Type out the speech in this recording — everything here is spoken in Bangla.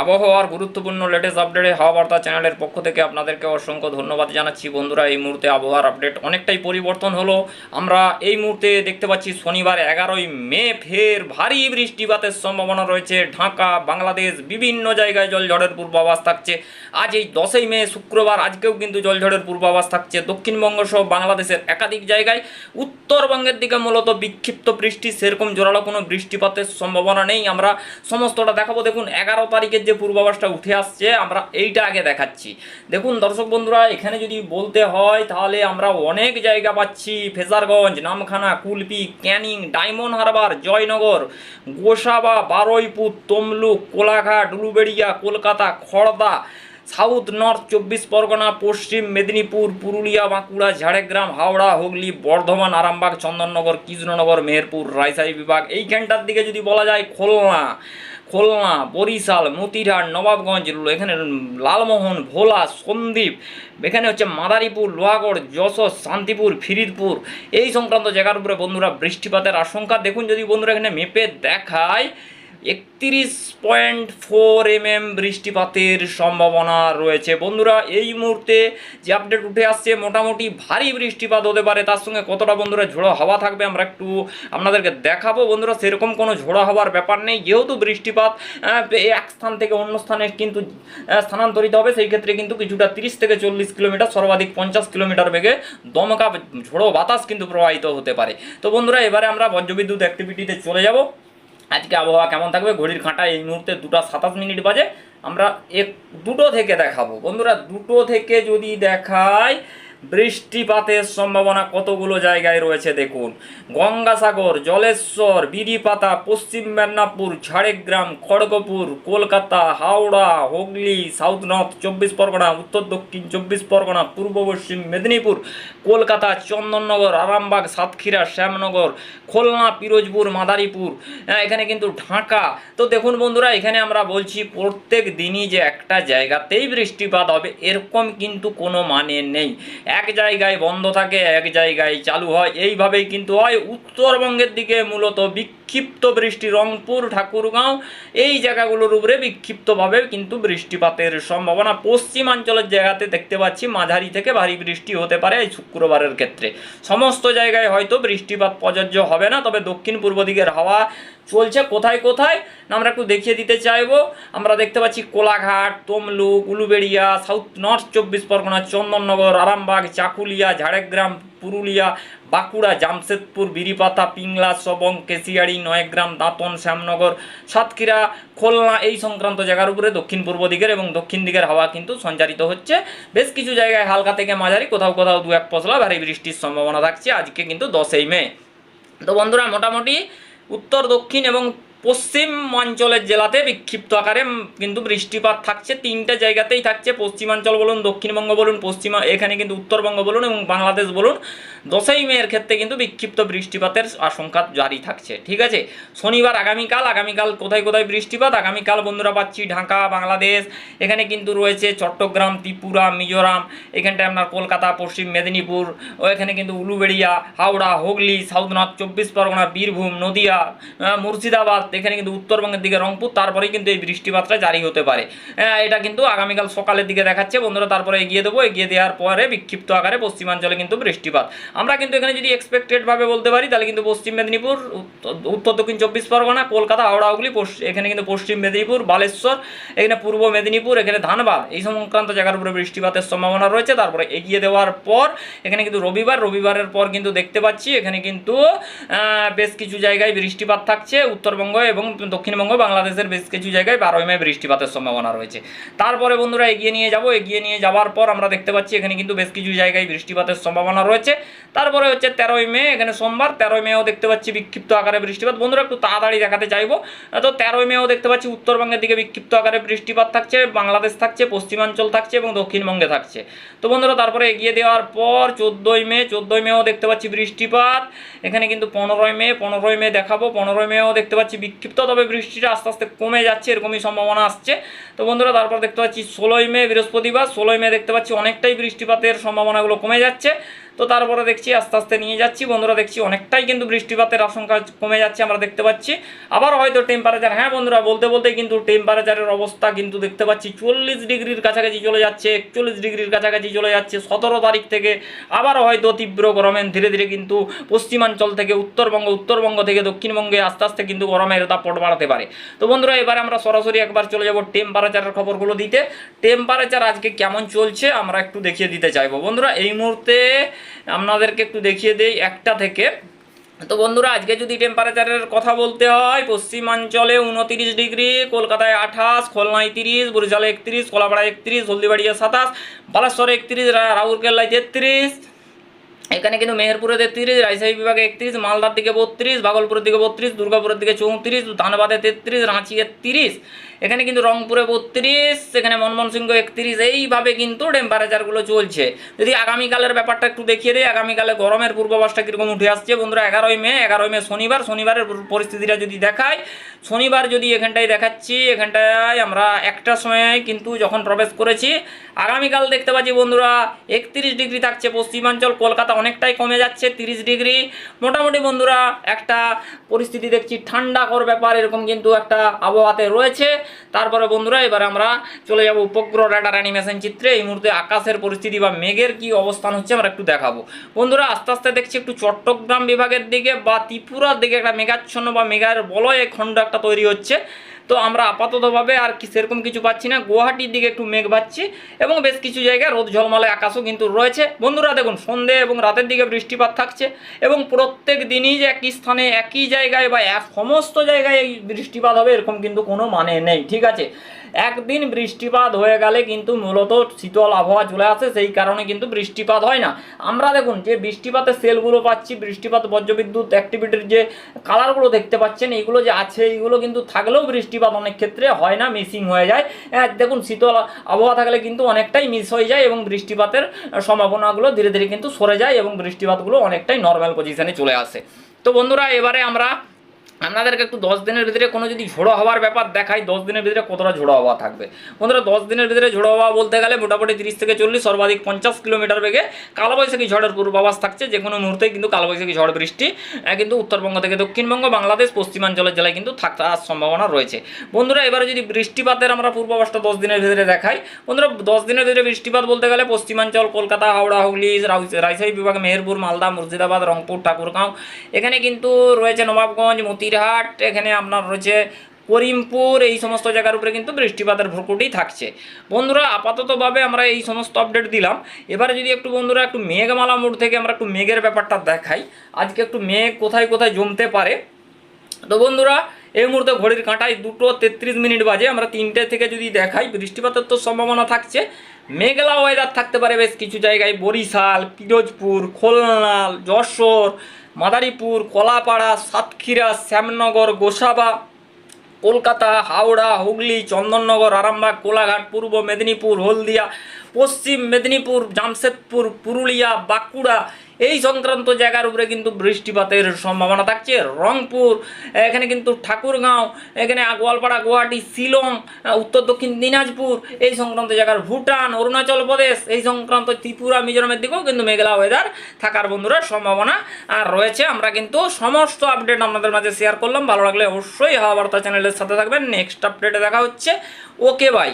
আবহাওয়ার গুরুত্বপূর্ণ লেটেস্ট আপডেটে হাওয়া বার্তা চ্যানেলের পক্ষ থেকে আপনাদেরকে অসংখ্য ধন্যবাদ জানাচ্ছি। বন্ধুরা, এই মুহূর্তে আবহাওয়ার আপডেট অনেকটাই পরিবর্তন হলো। আমরা এই মুহূর্তে দেখতে পাচ্ছি শনিবার এগারোই মে, ফের ভারী বৃষ্টিপাতের সম্ভাবনা রয়েছে। ঢাকা, বাংলাদেশ, বিভিন্ন জায়গায় জলঝড়ের পূর্বাভাস থাকছে। আজ এই দশই মে, শুক্রবার, আজকেও কিন্তু জলঝড়ের পূর্বাভাস থাকছে। দক্ষিণবঙ্গ সহ বাংলাদেশের একাধিক জায়গায়। উত্তরবঙ্গের দিকে মূলত বিক্ষিপ্ত বৃষ্টি, সেরকম জোরালো কোনো বৃষ্টিপাতের সম্ভাবনা নেই। আমরা সমস্তটা দেখাবো। দেখুন, এগারো তারিখের যে পূর্বাভাসটা উঠে আসছে, আমরা এইটা আগে দেখাচ্ছি। দেখুন দর্শক বন্ধুরা, এখানে যদি বলতে হয়, তাহলে আমরা অনেক জায়গা পাচ্ছি। ফেজারগঞ্জ, নামখানা, কুলপি, ক্যানিং, ডায়মন্ড হারবার, জয়নগর, গোসাবা, বারুইপুর, তমলুক, কোলাঘাট, উলুবেড়িয়া, কলকাতা, খড়দা, সাউথ নর্থ চব্বিশ পরগনা, পশ্চিম মেদিনীপুর, পুরুলিয়া, বাঁকুড়া, ঝাড়গ্রাম, হাওড়া, হুগলি, বর্ধমান, আরামবাগ, চন্দননগর, কৃষ্ণনগর, মেহেরপুর, রাজশাহী বিভাগ। এইখানটার দিকে যদি বলা যায়, খুলনা। খুলনা, বরিশাল মতিরহাট নবাবগঞ্জ, এখানে লালমোহন, ভোলা, সন্দ্বীপ, এখানে হচ্ছে মাদারীপুর, লোহাগড়, যশোর, শান্তিপুর, ফিরিদপুর। এই সংক্রান্ত জায়গার উপরে বন্ধুরা বৃষ্টিপাতের আশঙ্কা। দেখুন যদি বন্ধুরা এখানে মেপে দেখায় একত্রিশ পয়েন্ট ফোর এম এম বৃষ্টিপাতের সম্ভাবনা রয়েছে। বন্ধুরা, এই মুহূর্তে যে আপডেট উঠে আসছে, মোটামুটি ভারী বৃষ্টিপাত হতে পারে। তার সঙ্গে কতটা বন্ধুরা ঝোড়ো হাওয়া থাকবে আমরা একটু আপনাদেরকে দেখাবো। বন্ধুরা, সেরকম কোনো ঝোড়ো হওয়ার ব্যাপার নেই। যেহেতু বৃষ্টিপাত এক স্থান থেকে অন্য স্থানে কিন্তু স্থানান্তরিত হবে, সেই ক্ষেত্রে কিন্তু কিছুটা তিরিশ থেকে চল্লিশ কিলোমিটার, সর্বাধিক পঞ্চাশ কিলোমিটার বেগে দমকা ঝোড়ো বাতাস কিন্তু প্রবাহিত হতে পারে। তো বন্ধুরা, এবারে আমরা বজ্রবিদ্যুৎ অ্যাক্টিভিটিতে চলে যাব। আজকে আবহাওয়া কেমন থাকবে? ঘড়ির কাঁটা এই মুহূর্তে দুটো সাতাশ মিনিট বাজে। আমরা এক, দুটো থেকে দেখাবো। বন্ধুরা, দুটো থেকে যদি দেখায় বৃষ্টিপাতের সম্ভাবনা কতগুলো জায়গায় রয়েছে দেখুন। গঙ্গাসাগর জলেশ্বর বিরিপাতা পশ্চিম মেদিনীপুর ঝাড়গ্রাম খড়গপুর কলকাতা হাওড়া হুগলি সাউথ নর্থ চব্বিশ পরগনা উত্তর দক্ষিণ চব্বিশ পরগনা পূর্ব পশ্চিম মেদিনীপুর কলকাতা চন্দননগর আরামবাগ সাতক্ষীরা শ্যামনগর খুলনা পিরোজপুর মাদারীপুর হ্যাঁ, এখানে কিন্তু ঢাকা। তো দেখুন বন্ধুরা এখানে আমরা বলছি প্রত্যেক দিনই যে একটা জায়গাতেই বৃষ্টিপাত হবে এরকম কিন্তু কোনো মানে নেই। এক জায়গায় বন্ধ থাকে, এক জায়গায় চালু হয়। এইভাবেই কিন্তু হয়। উত্তরবঙ্গের দিকে মূলত বিক্ষিপ্ত বৃষ্টি। রংপুর, ঠাকুরগাঁও, এই জায়গাগুলোর উপরে বিক্ষিপ্তভাবে কিন্তু বৃষ্টিপাতের সম্ভাবনা। পশ্চিমাঞ্চলের জায়গাতে দেখতে পাচ্ছি, মাঝারি থেকে ভারী বৃষ্টি হতে পারে এই শুক্রবারের ক্ষেত্রে। সমস্ত জায়গায় হয়তো বৃষ্টিপাত প্রযোজ্য হবে না, তবে দক্ষিণ পূর্ব দিকের হাওয়া চলছে কোথায় কোথায়? না, আমরা একটু দেখিয়ে দিতে চাইব। আমরা দেখতে পাচ্ছি কোলাঘাট, তমলুক, উলুবেড়িয়া সাউথ নর্থ চব্বিশ পরগনা, চন্দননগর, আরামবাগ, চাকুলিয়া, ঝাড়গ্রাম, পুরুলিয়া, বাঁকুড়া, জামশেদপুর, বিরিপাতা, পিংলা, সবং কেশিয়াড়ি নয়গ্রাম, দাঁতন, শ্যামনগর, সাতক্ষীরা, খুলনা এই সংক্রান্ত জায়গার উপরে দক্ষিণ পূর্ব দিকের এবং দক্ষিণ দিকের হাওয়া কিন্তু সঞ্চারিত হচ্ছে। বেশ কিছু জায়গায় হালকা থেকে মাঝারি, কোথাও কোথাও দু এক পশলা ভারী বৃষ্টির সম্ভাবনা থাকছে আজকে কিন্তু দশই মে। তো বন্ধুরা, মোটামুটি উত্তর দক্ষিণ এবং পশ্চিম অঞ্চলের জেলাতে বিক্ষিপ্ত আকারে কিন্তু বৃষ্টিপাত থাকছে। তিনটে জায়গাতেই থাকছে। পশ্চিমাঞ্চল বলুন, দক্ষিণবঙ্গ বলুন, পশ্চিমা, এখানে কিন্তু উত্তরবঙ্গ বলুন এবং বাংলাদেশ বলুন, দশই মেয়ের ক্ষেত্রে কিন্তু বিক্ষিপ্ত বৃষ্টিপাতের আশঙ্কা জারি থাকছে। ঠিক আছে? শনিবার আগামীকাল আগামীকাল কোথায় কোথায় বৃষ্টিপাত? আগামীকাল বন্ধুরা পাচ্ছি ঢাকা, বাংলাদেশ, এখানে কিন্তু রয়েছে চট্টগ্রাম, ত্রিপুরা, মিজোরাম, এখানটায় আপনার কলকাতা, পশ্চিম মেদিনীপুর, ও এখানে কিন্তু উলুবেড়িয়া, হাওড়া, হুগলি, সাউথ চব্বিশ পরগনা, বীরভূম, নদিয়া মুর্শিদাবাদ এখানে কিন্তু উত্তরবঙ্গের দিকে রংপুর তারপরেই কিন্তু এই বৃষ্টিপাতটা জারি হতে পারে। হ্যাঁ, এটা কিন্তু আগামীকাল সকালের দিকে দেখাচ্ছে। বন্ধুরা তারপরে এগিয়ে দেবো। এগিয়ে দেওয়ার পরে বিক্ষিপ্ত আকারে পশ্চিমাঞ্চলে কিন্তু বৃষ্টিপাত। আমরা কিন্তু এখানে যদি এক্সপেক্টেডভাবে বলতে পারি তাহলে কিন্তু পশ্চিম মেদিনীপুর উত্তর- দক্ষিণ চব্বিশ পরগনা কলকাতা হাওড়া হুগলি এখানে কিন্তু পশ্চিম মেদিনীপুর বালেশ্বর এখানে পূর্ব মেদিনীপুর এখানে ধানবাদ এই সংক্রান্ত জায়গার উপরে বৃষ্টিপাতের সম্ভাবনা রয়েছে। তারপরে এগিয়ে দেওয়ার পর এখানে কিন্তু রবিবার রবিবারের পর কিন্তু দেখতে পাচ্ছি এখানে কিন্তু বেশ কিছু জায়গায় বৃষ্টিপাত থাকছে। উত্তরবঙ্গ এবং দক্ষিণবঙ্গ বাংলাদেশের বেশ কিছু জায়গায় বারোই মে বৃষ্টিপাতের সম্ভাবনা রয়েছে। তারপরে বন্ধুরা এগিয়ে নিয়ে যাব। এগিয়ে নিয়ে যাওয়ার পর আমরা দেখতে পাচ্ছি এখানে কিন্তু বেশ কিছু জায়গায় বৃষ্টিপাতের সম্ভাবনা রয়েছে। তারপরে হচ্ছে তেরোই মে, এখানে সোমবার। তেরোই মেও দেখতে পাচ্ছি বিক্ষিপ্ত আকারে বৃষ্টিপাত। বন্ধুরা একটু তাড়াতাড়ি দেখাতে চাইব। তো তেরোই মেও দেখতে পাচ্ছি উত্তরবঙ্গের দিকে বিক্ষিপ্ত আকারে বৃষ্টিপাত থাকছে, বাংলাদেশ থাকছে, পশ্চিমাঞ্চল থাকছে এবং দক্ষিণবঙ্গে থাকছে। তো বন্ধুরা তারপরে এগিয়ে দেওয়ার পর চোদ্দোই মে, চোদ্দোই মেও দেখতে পাচ্ছি বৃষ্টিপাত। এখানে কিন্তু পনেরোই মে পনেরোই মে দেখাবো। পনেরোই মেও দেখতে পাচ্ছি বিক্ষিপ্ত, তবে বৃষ্টিটা আস্তে আস্তে কমে যাচ্ছে, এরকমই সম্ভাবনা আসছে। তো বন্ধুরা, তারপর দেখতে পাচ্ছি ষোলোই মে, বৃহস্পতিবার। ষোলোই মে দেখতে পাচ্ছি অনেকটাই বৃষ্টিপাতের সম্ভাবনাগুলো কমে যাচ্ছে। তো তারপরে দেখছি আস্তে আস্তে নিয়ে যাচ্ছি। বন্ধুরা দেখছি অনেকটাই কিন্তু বৃষ্টিপাতের আশঙ্কা কমে যাচ্ছে, আমরা দেখতে পাচ্ছি। আবার হয়তো টেম্পারেচার হ্যাঁ বন্ধুরা, বলতে বলতে কিন্তু টেম্পারেচারের অবস্থা কিন্তু দেখতে পাচ্ছি। চল্লিশ ডিগ্রির কাছাকাছি চলে যাচ্ছে, একচল্লিশ ডিগ্রির কাছাকাছি চলে যাচ্ছে। সতেরো তারিখ থেকে আবারও হয়তো তীব্র গরমে ধীরে ধীরে কিন্তু পশ্চিমাঞ্চল থেকে উত্তরবঙ্গ উত্তরবঙ্গ থেকে দক্ষিণবঙ্গে আস্তে আস্তে কিন্তু গরমের দাপট বাড়াতে পারে। তো বন্ধুরা, এবারে আমরা সরাসরি একবার চলে যাব টেম্পারেচারের খবরগুলো দিতে। টেম্পারেচার আজকে কেমন চলছে, আমরা একটু দেখিয়ে দিতে চাইব। বন্ধুরা, এই মুহূর্তে আপনাদেরকে একটু দেখিয়ে দেই একটা থেকে। তো বন্ধুরা, আজকে যদি টেম্পারেচারের কথা বলতে হয়, পশ্চিমাঞ্চলে উনতিরিশ ডিগ্রি, কলকাতায় আঠাশ, খুলনায় তিরিশ, বরিশালে একত্রিশ, কলাপাড়ায় একত্রিশ হলদিবাড়িয়া সাতাশ বালাসরে একত্রিশ রাউরকেল্লায় তেত্রিশ এখানে কিন্তু মেহেরপুরে তেত্রিশ রাজশাহী বিভাগে একত্রিশ, মালদার দিকে বত্রিশ, ভাগলপুরের দিকে বত্রিশ, দুর্গাপুরের দিকে চৌত্রিশ ধানবাদে তেত্রিশ রাঁচি তিরিশ। এখানে কিন্তু রংপুরে বত্রিশ, এখানে মনমোহনসিংহ একত্রিশ। এইভাবে কিন্তু টেম্পারেচারগুলো চলছে। যদি আগামীকালের ব্যাপারটা একটু দেখিয়ে দিই, আগামীকালে গরমের পূর্বাভাসটা কীরকম উঠে আসছে বন্ধুরা? এগারোই মে এগারোই মে শনিবার, শনিবারের পরিস্থিতিটা যদি দেখায় শনিবার যদি এখানটায় দেখাচ্ছি, এখানটায় আমরা একটা সময় কিন্তু যখন প্রবেশ করেছি, আগামীকাল দেখতে পাচ্ছি বন্ধুরা, একত্রিশ ডিগ্রি থাকছে পশ্চিমাঞ্চল, কলকাতা অনেকটাই কমে যাচ্ছে, তিরিশ ডিগ্রি। মোটামুটি বন্ধুরা, একটা পরিস্থিতি দেখছি ঠান্ডা ঠান্ডাকর ব্যাপার, এরকম কিন্তু একটা আবহাওয়াতে রয়েছে। তারপরে বন্ধুরা, এবার আমরা চলে যাব উপগ্রহ রেডার অ্যানিমেশন চিত্রে। এই মুহূর্তে আকাশের পরিস্থিতি বা মেঘের কি অবস্থান হচ্ছে আমরা একটু দেখাবো। বন্ধুরা, আস্তে আস্তে দেখছি একটু চট্টগ্রাম বিভাগের দিকে বা ত্রিপুরার দিকে একটা মেঘাচ্ছন্ন বা মেঘার বলয় খণ্ড একটা তৈরি হচ্ছে। তো আমরা আপাততভাবে আর কি সেরকম কিছু পাচ্ছি না। গুয়াহাটির দিকে একটু মেঘ পাচ্ছি এবং বেশ কিছু জায়গায় রোদ ঝলমলে আকাশও কিন্তু রয়েছে। বন্ধুরা দেখুন, সন্ধে এবং রাতের দিকে বৃষ্টিপাত থাকছে এবং প্রত্যেক দিনই যে একই স্থানে একই জায়গায় বা এক সমস্ত জায়গায় এই বৃষ্টিপাত হবে এরকম কিন্তু কোনো মানে নেই, ঠিক আছে? একদিন বৃষ্টিপাত হয়ে গেলে কিন্তু মূলত শীতল আবহাওয়া চলে আসে, সেই কারণে কিন্তু বৃষ্টিপাত হয় না। আমরা দেখুন, যে বৃষ্টিপাতের সেলগুলো পাচ্ছি, বৃষ্টিপাত, বজ্রবিদ্যুৎ, অ্যাক্টিভিটির যে কালারগুলো দেখতে পাচ্ছেন, এইগুলো যে আছে, এইগুলো কিন্তু থাকলেও বৃষ্টিপাত অনেক ক্ষেত্রে হয় না মিসিং হয়ে যায়। দেখুন, শীতল আবহাওয়া থাকলে কিন্তু অনেকটাই মিস হয়ে যায় এবং বৃষ্টিপাতের সম্ভাবনাগুলো ধীরে ধীরে কিন্তু সরে যায় এবং বৃষ্টিপাতগুলো অনেকটাই নর্মাল পজিশনে চলে আসে। তো বন্ধুরা, এবারে আমরা আপনাদেরকে একটু দশ দিনের ভিতরে কোনো যদি ঝোড়ো হওয়ার ব্যাপার দেখাই, দশ দিনের ভিতরে কতটা ঝোড়ো হওয়া থাকবে? বন্ধুরা, দশ দিনের ভিতরে ঝোড়ো হওয়া বলতে গেলে মোটামুটি তিরিশ থেকে চল্লিশ, সর্বাধিক পঞ্চাশ কিলোমিটার বেগে কালবৈশাখী ঝড়ের পূর্বাভাস থাকছে। যে কোনো মুহূর্তে কিন্তু কালবৈশাখী ঝড় বৃষ্টি কিন্তু উত্তরবঙ্গ থেকে দক্ষিণবঙ্গ, বাংলাদেশ, পশ্চিমাঞ্চলের জেলায় কিন্তু থাকার সম্ভাবনা রয়েছে। বন্ধুরা, এবারে যদি বৃষ্টিপাতের আমরা পূর্বাভাসটা দশ দিনের ভিতরে দেখাই, বন্ধুরা, দশ দিনের ভিতরে বৃষ্টিপাত বলতে গেলে পশ্চিমাঞ্চল, কলকাতা, হাওড়া, হুগলি রাজশাহী বিভাগ, মেহেরপুর, মালদা, মুর্শিদাবাদ, রংপুর, ঠাকুরগাঁও, এখানে কিন্তু রয়েছে নবাবগঞ্জ মতিরহাট এখানে আপনার রয়েছে করিমপুর, এই সমস্ত জায়গার উপরে কিন্তু বৃষ্টিপাতের ভ্রুকুটি থাকছে। বন্ধুরা, আপাততভাবে আমরা এই সমস্ত আপডেট দিলাম। এবারে যদি একটু বন্ধুরা, একটু মেঘমালা মোড় থেকে আমরা একটু মেঘের ব্যাপারটা দেখাই। আজকে একটু মেঘ কোথায় কোথায় জমতে পারে। তো বন্ধুরা, এই মুহূর্তে ঘড়ির কাঁটায় দুটো তেত্রিশ মিনিট বাজে। আমরা তিনটে থেকে যদি দেখাই, বৃষ্টিপাতের তো সম্ভাবনা থাকছে। মেঘলা ওয়েদার থাকতে পারে বেশ কিছু জায়গায়। বরিশাল, পিরোজপুর, খুলনা, যশোর মাদারীপুর, কলাপাড়া, সাতক্ষীরা, শ্যামনগর, গোসাবা, কলকাতা, হাওড়া, হুগলি, চন্দননগর, আরামবাগ, কোলাঘাট, পূর্ব মেদিনীপুর, হলদিয়া, পশ্চিম মেদিনীপুর, জামশেদপুর, পুরুলিয়া, বাঁকুড়া এই সংক্রান্ত জায়গার উপরে কিন্তু বৃষ্টিপাতের সম্ভাবনা থাকছে। রংপুর, এখানে কিন্তু ঠাকুরগাঁও, এখানে গোয়ালপাড়া, গুয়াহাটি, শিলং, উত্তর দক্ষিণ দিনাজপুর, এই সংক্রান্ত জায়গার ভুটান, অরুণাচল প্রদেশ, এই সংক্রান্ত ত্রিপুরা, মিজোরামের দিকেও কিন্তু মেঘলা ওয়েদার থাকার বন্ধুরা সম্ভাবনা আর রয়েছে। আমরা কিন্তু সমস্ত আপডেট আপনাদের মাঝে শেয়ার করলাম। ভালো লাগলে অবশ্যই হাওয়া বার্তা চ্যানেলের সাথে থাকবেন। নেক্সট আপডেটে দেখা হচ্ছে। Okay bye